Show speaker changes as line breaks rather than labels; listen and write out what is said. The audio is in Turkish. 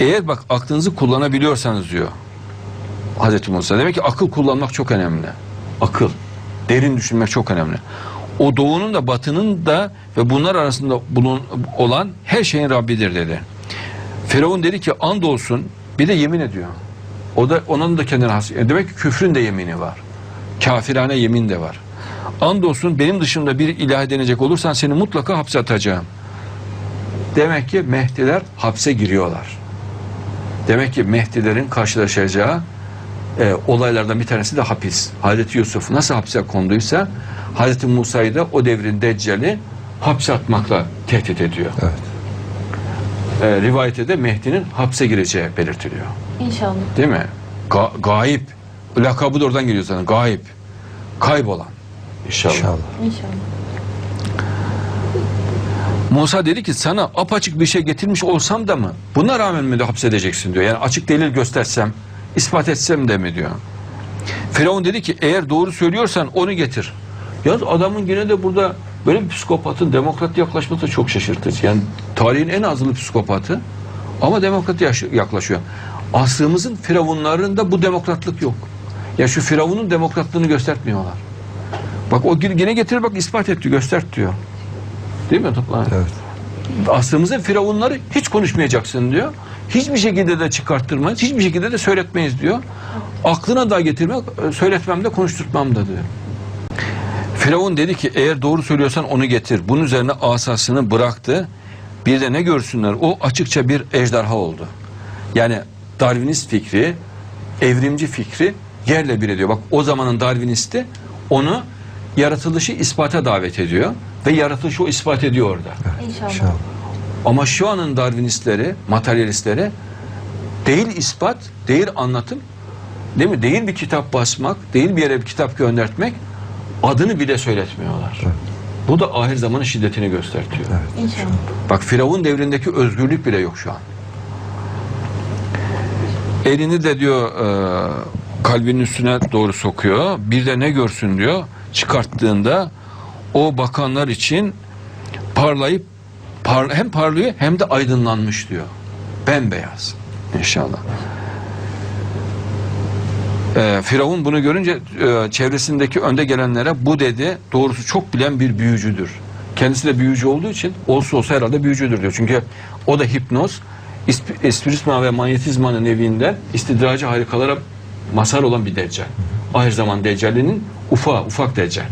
Eğer bak aklınızı kullanabiliyorsanız diyor Hazreti Musa. Demek ki akıl kullanmak çok önemli. Akıl. Derin düşünmek çok önemli. O doğunun da batının da ve bunlar arasında bulun, olan her şeyin Rabbidir dedi. Firavun dedi ki andolsun bir de yemin ediyor. O da onun da kendine has. e, Demek ki küfrün de yemini var. Kafirane yemin de var. Andolsun benim dışımda bir ilah denecek olursan seni mutlaka hapse atacağım. Demek ki Mehdiler hapse giriyorlar. Demek ki Mehdilerin karşılaşacağı e, olaylardan bir tanesi de hapis. Hazreti Yusuf nasıl hapse konduysa Hazreti Musa'yı da o devrin Deccal'i hapse atmakla tehdit ediyor.
Evet.
E, rivayette de Mehdi'nin hapse gireceği belirtiliyor.
İnşallah.
Değil mi? Ga- gayip. Lakabı da oradan geliyor sana. Gayip. Kaybolan. İnşallah.
İnşallah.
İnşallah.
Musa dedi ki sana apaçık bir şey getirmiş olsam da mı? Buna rağmen mi de hapsedeceksin diyor. Yani açık delil göstersem, ispat etsem de mi diyor. Firavun dedi ki eğer doğru söylüyorsan onu getir. Ya adamın yine de burada böyle bir psikopatın demokrat yaklaşması çok şaşırtıcı. Yani tarihin en azılı psikopatı ama demokrat yaklaşıyor. Asrımızın firavunlarında bu demokratlık yok. Ya şu firavunun demokratlığını göstermiyorlar. Bak o yine getir bak ispat et diyor, göstert diyor. Değil mi Toplan?
Evet.
Aslımızın firavunları hiç konuşmayacaksın diyor. Hiçbir şekilde de çıkarttırmayız, hiçbir şekilde de söyletmeyiz diyor. Aklına da getirmek, söyletmem de konuşturtmam da diyor. Firavun dedi ki eğer doğru söylüyorsan onu getir. Bunun üzerine asasını bıraktı. Bir de ne görsünler? O açıkça bir ejderha oldu. Yani Darwinist fikri, evrimci fikri yerle bir ediyor. Bak o zamanın Darwinisti onu yaratılışı ispata davet ediyor ve yaratılışı o ispat ediyor orada.
İnşallah.
İnşallah.
Ama şu anın Darwinistleri, materyalistleri değil ispat, değil anlatım, değil mi? Değil bir kitap basmak, değil bir yere bir kitap göndertmek, adını bile söyletmiyorlar. Bu da ahir zamanın şiddetini gösteriyor.
İnşallah.
Bak Firavun devrindeki özgürlük bile yok şu an. Elini de diyor e, kalbinin üstüne doğru sokuyor. Bir de ne görsün diyor. Çıkarttığında o bakanlar için parlayıp par, hem parlıyor hem de aydınlanmış diyor. Bembeyaz. İnşallah. E, Firavun bunu görünce e, çevresindeki önde gelenlere bu dedi doğrusu çok bilen bir büyücüdür. Kendisi de büyücü olduğu için olsa olsa herhalde büyücüdür diyor. Çünkü o da hipnoz, isp- espiritizma ve manyetizmanın evinden istidracı harikalara mazhar olan bir deccal. Ahir zaman deccalinin ufa, ufak deccal.